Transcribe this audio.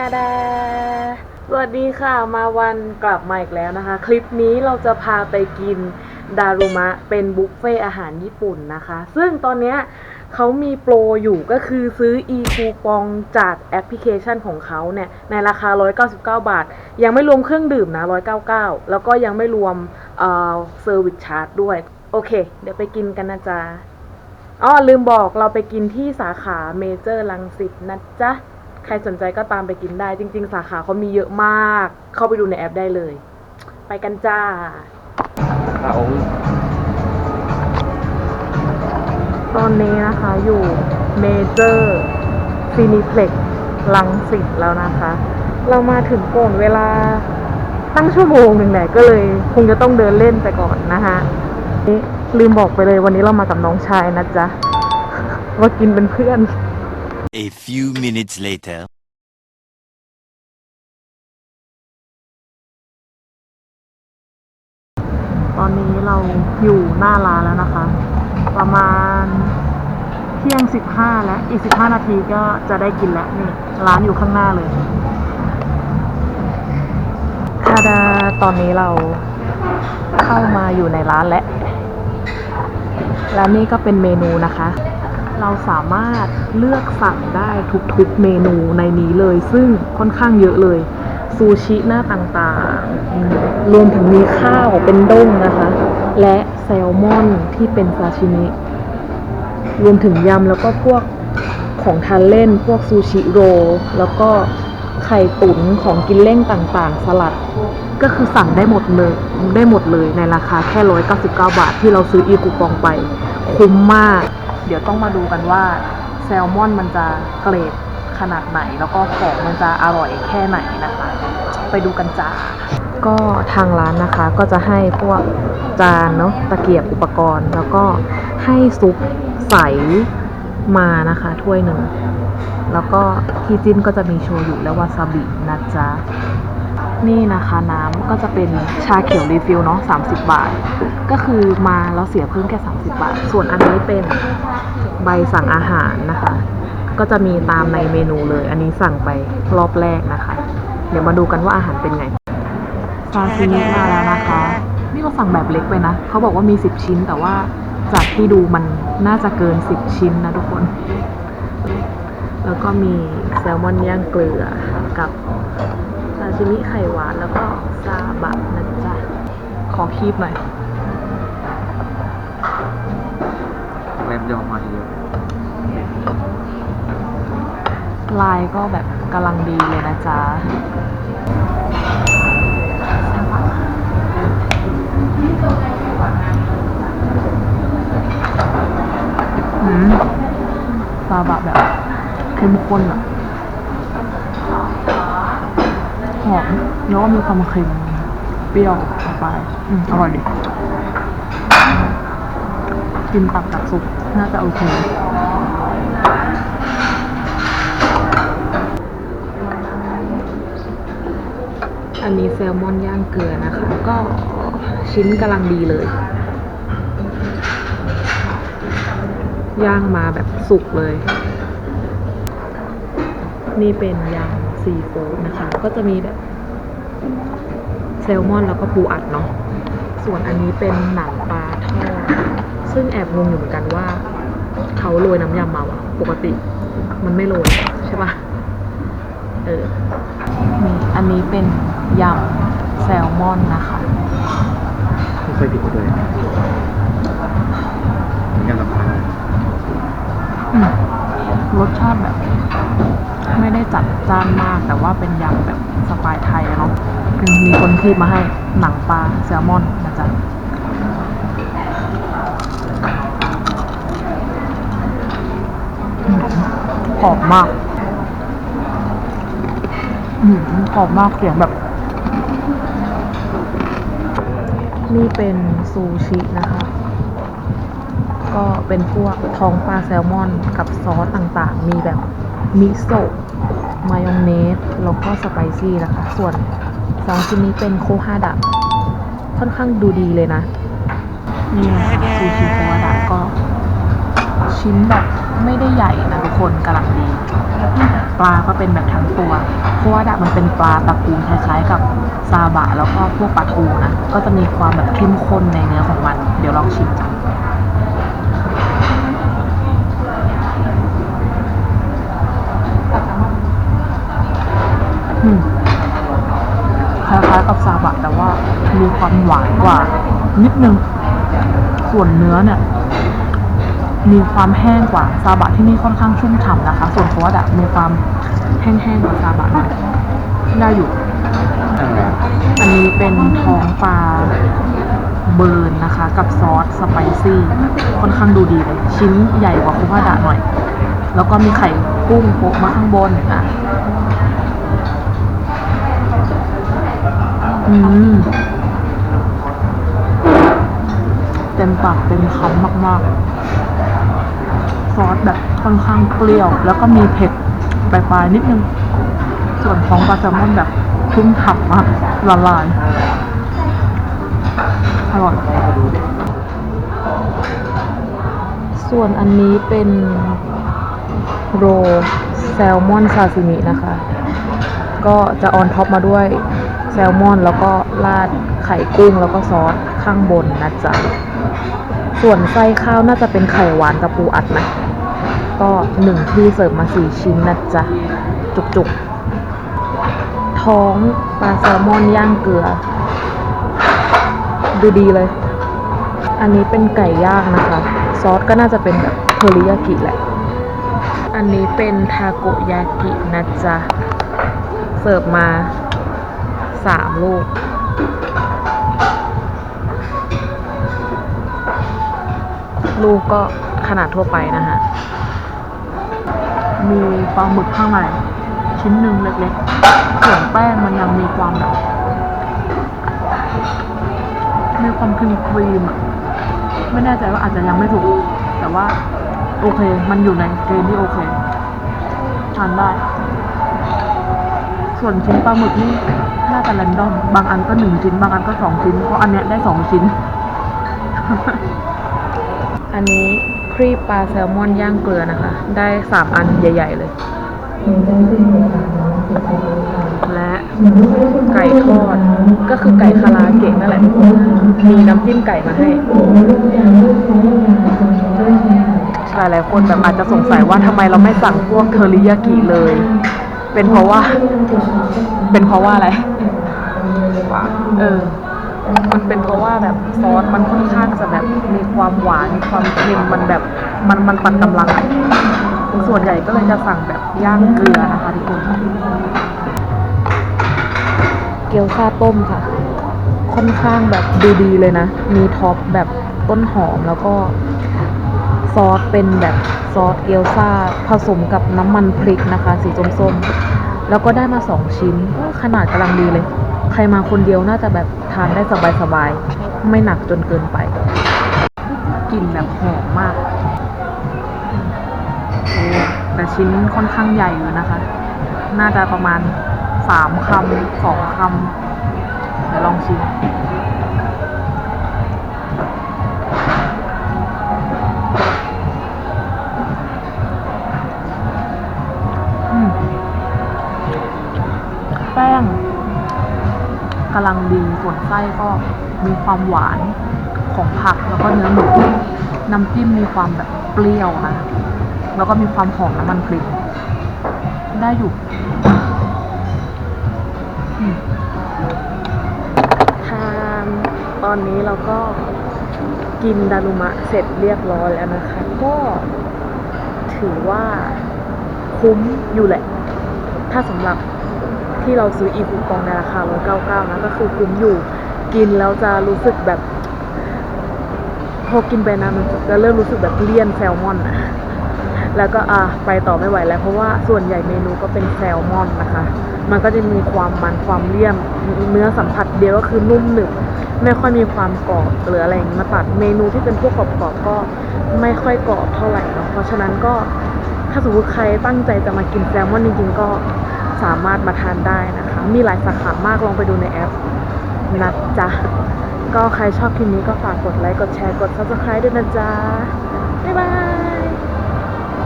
ฮาดาสวัสดีค่ะมาวันกลับมาอีกแล้วนะคะ คลิปนี้เราจะพาไปกินดารุมะเป็นบุฟเฟ่อาหารญี่ปุ่นนะคะ ซึ่งตอนเนี้ยเขามีโปรอยู่ก็คือซื้อ e คูปองจากแอปพลิเคชันของเขาเนี่ย ในราคา 199 บาท ยังไม่รวมเครื่องดื่มนะ 199 แล้วก็ยังไม่รวมเอ่อเซอร์วิสชาร์จด้วย โอเค เดี๋ยวไปกินกันนะจ๊ะอ๋อลืมบอกเราไปกินที่สาขาเมเจอร์ลังสิตนะจ๊ะ ใครสนใจก็ตามไปกินได้ จริง ๆ สาขาเขามีเยอะมาก เข้าไปดูในแอปได้เลย ไปกันจ้าเอาตอนนี้นะคะอยู่เมเจอร์ซีนิเพล็กลังสิตแล้วนะคะ เรามาถึงก่อนเวลาตั้งชั่วโมงหนึ่งแหละก็เลย คงจะต้องเดินเล่นไปก่อนนะคะนี่ลืมบอกไปเลยวันนี้เรามากับน้องชายนะจ๊ะว่ากินเป็นเพื่อน A few minutes later. ตอนนี้เราอยู่หน้าร้านแล้วนะคะ ประมาณเที่ยงสิบห้าแล้ว อีกสิบห้านาทีก็จะได้กินแล้วนี่ร้านอยู่ข้างหน้าเลยคาดาตอนนี้เราเข้ามาอยู่ในร้านแล้วและนี่ก็เป็นเมนูนะคะ เราสามารถเลือกสั่งได้ทุกๆเมนูในนี้เลย ซึ่งค่อนข้างเยอะเลย ซูชิหน้าต่างๆ รวมถึงมีข้าวเป็นด้งนะคะ และแซลมอนที่เป็นซาชิมิ รวมถึงยำแล้วก็พวกของทานเล่นพวกซูชิโร แล้วก็ไข่ตุ๋นของกินเล่นต่างๆ สลัดก็คือสั่งได้หมดเลยได้หมดเลยในราคาแค่ 199 บาทที่เราซื้ออีคูปองไป คุ้มมาก เดี๋ยวต้องมาดูกันว่าแซลมอนมันจะเกรดขนาดไหน แล้วก็ของมันจะอร่อยแค่ไหนนะคะ ไปดูกันจ้าก็ทางร้านนะคะก็จะให้พวกจานเนาะตะเกียบอุปกรณ์ แล้วก็ให้ซุปใสมานะคะถ้วยหนึ่ง แล้วก็ที่จิ้มก็จะมีโชยุและวาซาบินะจ๊ะ นี่นะคะน้ำก็จะเป็นชาเขียวรีฟิลเนาะ30 บาท ก็คือมาแล้วเสียเพิ่มแค่ 30 บาท ส่วนอันนี้เป็นใบสั่งอาหารนะคะ ก็จะมีตามในเมนูเลย อันนี้สั่งไปรอบแรกนะคะ เดี๋ยวมาดูกันว่าอาหารเป็นไงซาซิมิมาแล้วนะคะ นี่เราสั่งแบบเล็กไปนะ เขาบอกว่ามี 10 ชิ้นแต่ว่าจากที่ดูมันน่าจะเกิน 10 ชิ้นนะทุกคน แล้วก็มีแซลมอนย่างเกลือกับ ชิมิไข่หวานแล้วก็ซาบะนะจ๊ะ ขอคีบหน่อยแรมยอมมาทีเดียวลายก็แบบกำลังดีเลยนะจ๊ะอืมซาบะแบบเข้มข้นอะ หอมแล้วก็มีความเค็มเปรี้ยวออกไปอืมอร่อยดีกินตับกับซุปน่าจะโอเคอันนี้แซลมอนย่างเกลือนะคะ ก็ชิ้นกำลังดีเลย ย่างมาแบบสุกเลย นี่เป็นยำ ซีฟู้ดนะคะ ก็จะมีแบบแซลมอนแล้วก็ปูอัดเนาะส่วนอันนี้เป็นหนังปลาทอดซึ่งแอบงงอยู่เหมือนกันว่าเขาโรยน้ำยำมาวะปกติ มันไม่โรยใช่ปะเออนี่อันนี้เป็นยำแซลมอนนะคะไม่ค่อยผิดเลยยังลำพาอืมรสชาติแบบ ไม่ได้จัดจ้านมาก แต่ว่าเป็นยำแบบสไตล์ไทยเนาะคือมีคนคีบมาให้หนังปลาแซลมอนนะจ๊ะหอมมากหอมมากเสียงแบบ นี่เป็นซูชินะคะ ก็เป็นพวกท้องปลาแซลมอนกับซอสต่างๆ มีแบบ มิโซะมายองเนสแล้วก็สไปซี่นะคะ ส่วนสองชิ้นนี้เป็นโคฮาดะค่อนข้างดูดีเลยนะ นี่นะซูชิโคฮาดะก็ ชิ้นแบบไม่ได้ใหญ่นะทุกคนกำลังดีปลาก็เป็นแบบทั้งตัว เพราะว่าดะมันเป็นปลาตระกูลคล้ายๆกับซาบะแล้วก็พวกปลาทูนะ ก็จะมีความแบบเข้มข้นในเนื้อของมัน เดี๋ยวลองชิมกัน คล้ายๆกับซาบะแต่ว่ามีความหวานกว่า นิดนึง ส่วนเนื้อเนี่ย มีความแห้งกว่าซาบะที่นี่ค่อนข้างชุ่มฉ่ำนะคะ ส่วนโควัดอะมีความแห้งๆกว่าซาบะหน่อยได้อยู่ อันนี้เป็นท้องปลาเบิร์นนะคะ กับซอสสไปซี่ค่อนข้างดูดีเลยชิ้นใหญ่กว่าคุพาดะหน่อย แล้วก็มีไข่กุ้งโปะมาข้างบนอะ อืมเต็มปากเต็มคำมากๆ ซอสแบบค่อนข้างเปรี้ยว แล้วก็มีเผ็ดปลายๆนิดนึง ส่วนของปลาแซลมอนแบบชุ่มฉ่ำมากละลาย อร่อย ส่วนอันนี้เป็นโรแซลมอนซาซิมินะคะ ก็จะออนท็อปมาด้วย ซลมอน แล้วก็ราดไข่กุ้งแล้วก็ซอสข้างบนนะจ๊ะ ส่วนไส้ข้าวน่าจะเป็นไข่หวานกับปูอัดนะ ก็หนึ่งที่เสิร์ฟมาสี่ชิ้นนะจ๊ะ จุกๆ ท้องปลาแซลมอนย่างเกลือ ดูดีเลย อันนี้เป็นไก่ย่างนะคะ ซอสก็น่าจะเป็นแบบเทอริยากิแหละ อันนี้เป็นทาโกยากินะจ๊ะ เสิร์ฟมา สามลูก ลูกก็ขนาดทั่วไปนะฮะ มีปลาหมึกข้างในชิ้นหนึ่งเล็กๆส่วนแป้งมันยังมีความแบบมีความครีมครีมๆอะไม่แน่ใจว่าอาจจะยังไม่ถูก แต่ว่าโอเค มันอยู่ในเกณฑ์ที่โอเค ทานได้ ส่วนชิ้นปลาหมึกนี่น่าจะแรนดอม บางอันก็หนึ่งชิ้น บางอันก็สองชิ้น เพราะอันเนี้ยได้สองชิ้น อันนี้ครีบปลาแซลมอนย่างเกลือนะคะ ได้สามอันใหญ่ ๆ เลย และไก่ทอด ก็คือไก่คาราเกะนั่นแหละมีน้ำจิ้มไก่มาให้หลายๆคนแบบอาจจะสงสัยว่าทำไมเราไม่สั่งพวกเทอริยากิเลย เป็นเพราะว่า เป็นเพราะว่าอะไรเออ มันเป็นเพราะว่าแบบซอสมันค่อนข้างจะแบบมีความหวานมีความเค็มมันแบบมันมันปัดกำลังอส่วนใหญ่ก็เลยจะสั่งแบบย่างเกลือนะคะทุกคนเกี๊ยวซาต้มค่ะ ค่อนข้างแบบดูดีเลยนะ มีท็อปแบบต้นหอมแล้วก็ ซอสเป็นแบบซอสเกี๊ยวซ่าผสมกับน้ำมันพริกนะคะ สีส้มๆ แล้วก็ได้มาสองชิ้นขนาดกำลังดีเลย ใครมาคนเดียวน่าจะแบบทานได้สบายๆ ไม่หนักจนเกินไปกลิ่นแบบหอมมากโอ้แต่ชิ้นค่อนข้างใหญ่อยู่นะคะ น่าจะประมาณสามคำสองคำเดี๋ยวลองชิม กำลังดีส่วนไส้ก็มีความหวานของผักแล้วก็เนื้อหมูน้ำจิ้มมีความแบบเปรี้ยวนะแล้วก็มีความหอมน้ำมันพริก ได้อยู่ทานตอนนี้เราก็กินดารุมะเสร็จเรียบร้อยแล้วนะคะ ก็ถือว่าคุ้มอยู่แหละ ถ้าสำหรับ ที่เราซื้ออีคูปองในราคา 199 นะก็คือคุ้มอยู่กินแล้วจะรู้สึกแบบ พอกินไปนะมันจะเริ่มรู้สึกแบบเลี่ยนแซลมอนอะแล้วก็อะไปต่อไม่ไหวแล้ว เพราะว่าส่วนใหญ่เมนูก็เป็นแซลมอนนะคะ มันก็จะมีความมันความเลี่ยมเนื้อสัมผัสเดียวก็คือนุ่มหนึบไม่ค่อยมีความกรอบหรืออะไรอย่างนี้มาตัดเมนูที่เป็นพวกกรอบๆก็ไม่ค่อยกรอบเท่าไหร่เนาะเพราะฉะนั้นก็ถ้าสมมติใครตั้งใจจะมากินแซลมอนจริงๆก็ สามารถมาทานได้นะคะ มีหลายสาขามากลองไปดูในแอปนะจ๊ะ ก็ใครชอบคลิปนี้ก็ฝากกดไลค์ กดแชร์ กด subscribe ด้วยนะจ๊ะ บ๊ายบาย